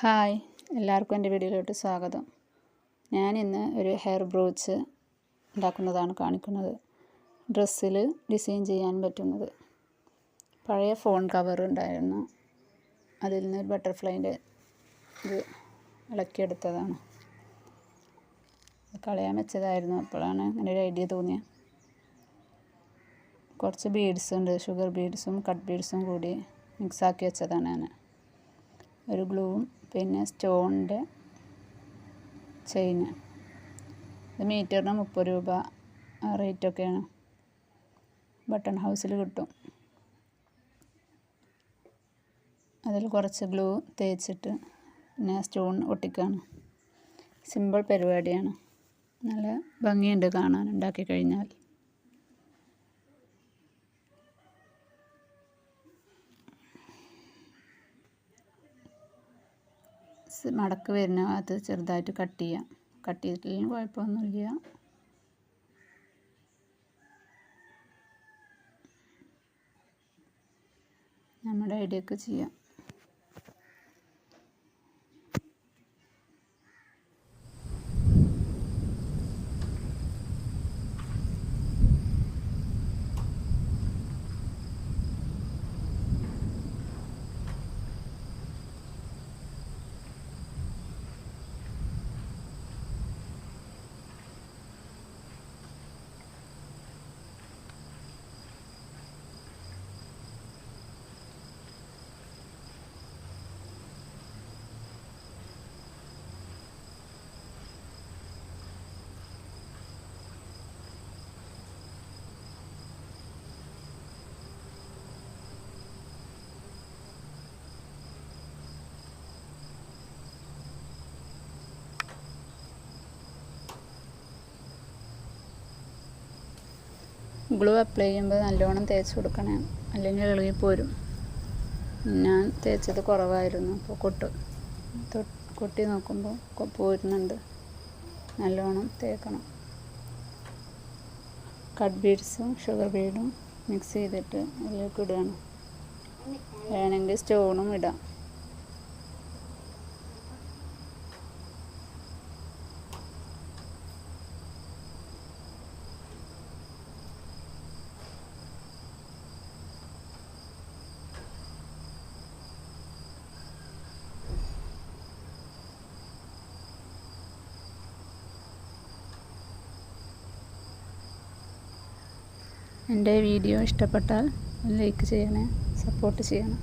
Hi എല്ലാവർക്കും എന്റെ വീഡിയോയിലോട്ട് സ്വാഗതം. ഞാൻ ഇന്ന് ഒരു ഹെയർ ബ്രോച്ച് ഉണ്ടാക്കുന്നതാണ് കാണിക്കുന്നത്. ഡ്രസ്സിൽ ഡിസൈൻ ചെയ്യാൻ പറ്റുന്നത്. പഴയ ഫോൺ കവർ ഉണ്ടായിരുന്നു. അതിൽ നിന്ന് ഒരു ബട്ടർഫ്ലൈന്റെ ഇത് ഇളക്കിയെടുത്തതാണ്. കളയാൻ വെച്ചതായിരുന്നു. അപ്പോഴാണ് അങ്ങനെ ഒരു ഐഡിയ തോന്നിയത് കുറച്ച് ബീഡ്സ് ഉണ്ട്. ഷുഗർ ബീഡ്സും കട്ട് ബീഡ്സും കൂടി മിക്സാക്കി വെച്ചതാണ് ഞാൻ. ഒരു ഗ്ലൂവും പിന്നെ സ്റ്റോണിന്റെ ചെയിൻ. ഇത് മീറ്ററിന് മുപ്പത് രൂപ റേറ്റൊക്കെയാണ്. ബട്ടൺ ഹൗസിൽ കിട്ടും. അതിൽ കുറച്ച് ഗ്ലൂ തേച്ചിട്ട് പിന്നെ സ്റ്റോൺ ഒട്ടിക്കുകയാണ് സിമ്പിൾ പരിപാടിയാണ്. നല്ല ഭംഗിയുണ്ട് കാണാൻ. ഉണ്ടാക്കി കഴിഞ്ഞാൽ. മടക്ക് വരുന്ന അത് ചെറുതായിട്ട് കട്ട് ചെയ്യാം. കട്ട് ചെയ്തിട്ടില്ലെങ്കിൽ കുഴപ്പമൊന്നുമില്ല നമ്മുടെ ഐഡിയക്ക് ചെയ്യാം. ഗ്ലൂ അപ്ലൈ ചെയ്യുമ്പോൾ നല്ലോണം തേച്ച് കൊടുക്കണം. അല്ലെങ്കിൽ ഇളകിപ്പോരും ഞാൻ തേച്ചത് കുറവായിരുന്നു അപ്പോൾ കൊട്ട്. കൊട്ടി നോക്കുമ്പോൾ പോരുന്നുണ്ട്. നല്ലോണം തേക്കണം. കട്ട് ബീഡ്സും ഷുഗർ ബീഡും മിക്സ് ചെയ്തിട്ട് അതിലേക്ക് ഇടുകയാണ്. വേണമെങ്കിൽ സ്റ്റോണും ഇടാം. എന്റെ വീഡിയോ ഇഷ്ടപ്പെട്ടാൽ ലൈക്ക് ചെയ്യണേ സപ്പോർട്ട് ചെയ്യണം.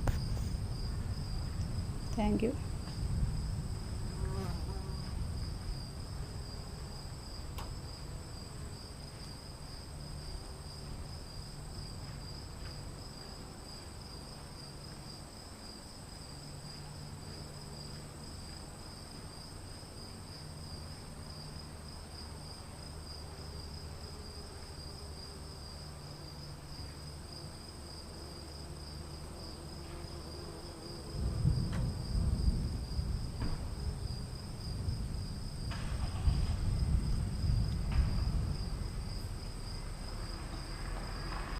താങ്ക്